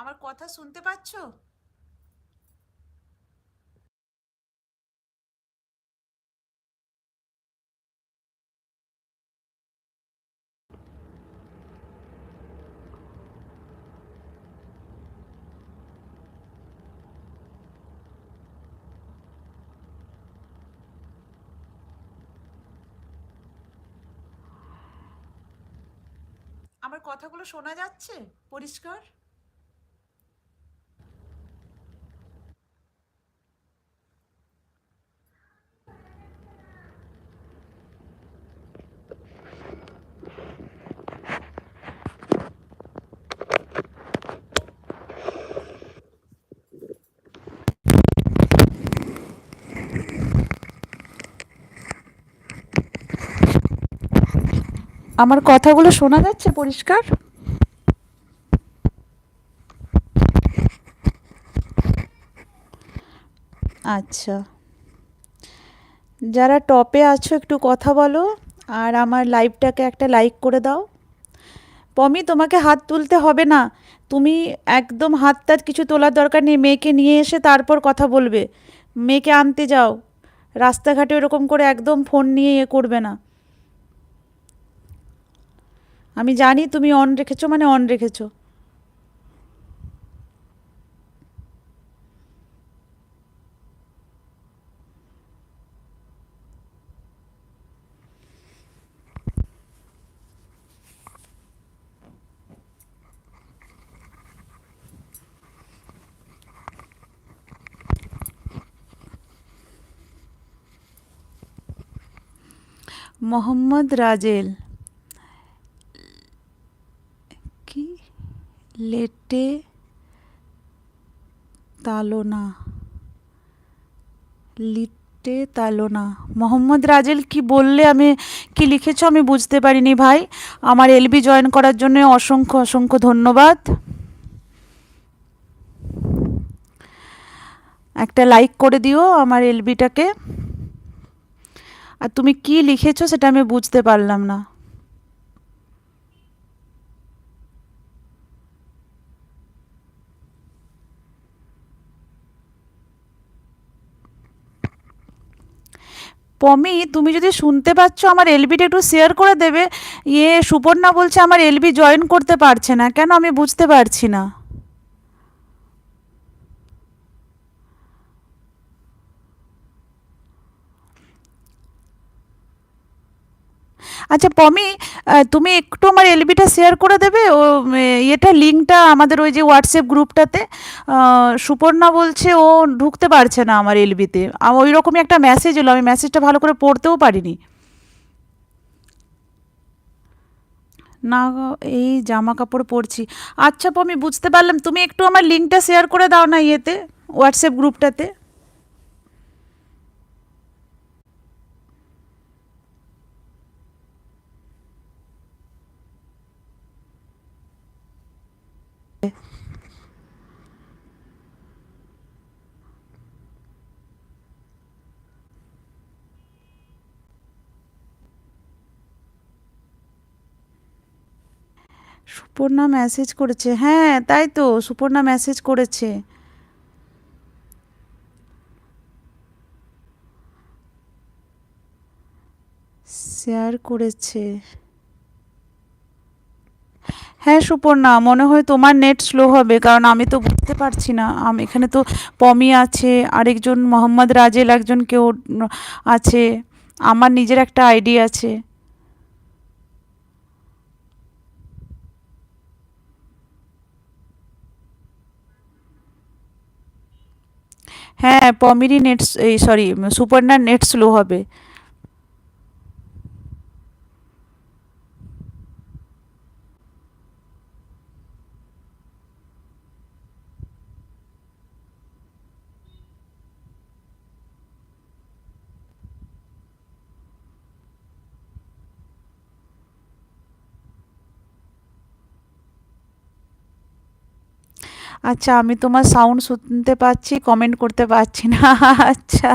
আমার কথা শুনতে পাচ্ছ? আমার কথাগুলো শোনা যাচ্ছে? পরিষ্কার? আমার কথাগুলো শোনা যাচ্ছে পরিষ্কার? আচ্ছা। যারা টপে আছো, একটু কথা বলো, আর আমার লাইভটাকে একটা লাইক করে দাও। পমি, তোমাকে হাত তুলতে হবে না। তুমি একদম হাত টাত কিছু তোলার দরকার নেই, মেয়েকে নিয়ে এসে তারপর কথা বলবে। মেয়েকে আনতে যাও। রাস্তাঘাটে এরকম করে একদম ফোন নিয়ে ইয়ে করবে না। আমি জানি তুমি অন রেখেছো মানে অন রেখেছো। মোহাম্মদ রাজেল কি লেটে তালোনা লিটে তালোনা মোহাম্মদ রাজেল কি বললে আমি, কি লিখেছো আমি বুঝতে পারিনি ভাই। আমার এলবি জয়েন করার জন্য অসংখ্য অসংখ্য ধন্যবাদ। একটা লাইক করে দিও আমার এলবিটাকে। আর তুমি কি লিখেছো সেটা আমি বুঝতে পারলাম না। পমি, তুমি যদি শুনতে পাচ্ছ, আমার এলবিটা একটু শেয়ার করে দেবে। ইয়ে সুপর্ণা বলছে, আমার এলবি জয়েন করতে পারছে না। কেন? আমি বুঝতে পারছি না। আচ্ছা পমি তুমি একটু আমার এলবিটা শেয়ার করে দেবে? ও ইয়েটা লিঙ্কটা আমাদের ওই যে হোয়াটসঅ্যাপ গ্রুপটাতে সুপর্ণা বলছে ও ঢুকতে পারছে না আমার এলবিতে। ওই রকমই একটা মেসেজ এলো, আমি মেসেজটা ভালো করে পড়তেও পারিনি। না এই জামা কাপড় পরছি। আচ্ছা পমি, বুঝতে পারলাম, তুমি একটু আমার লিঙ্কটা শেয়ার করে দাও না ইয়েতে হোয়াটসঅ্যাপ গ্রুপটাতে। সুপর্ণা মেসেজ করেছে। হ্যাঁ তাই তো, সুপর্ণা মেসেজ করেছে। শেয়ার করেছে। হ্যাঁ সুপর্ণা, মনে হয় তোমার নেট স্লো হবে, কারণ আমি তো বুঝতে পারছি না। আমি, এখানে তো পমি আছে, আরেকজন, মোহাম্মদ রাজেল একজন কেউ আছে। আমার নিজের একটা আইডি আছে। হ্যাঁ পমিরি নেটস এই সরি সুপর্ণার নেট স্লো হবে। আচ্ছা আমি তোমার সাউন্ড শুনতে পাচ্ছি কমেন্ট করতে পারছি না। আচ্ছা।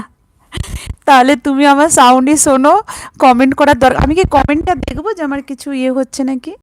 তাহলে তুমি আমার সাউন্ডই শোনো কমেন্ট করার দরকার আমি কি কমেন্টটা দেখব যে আমার কিছু ইয়ে হচ্ছে নাকি?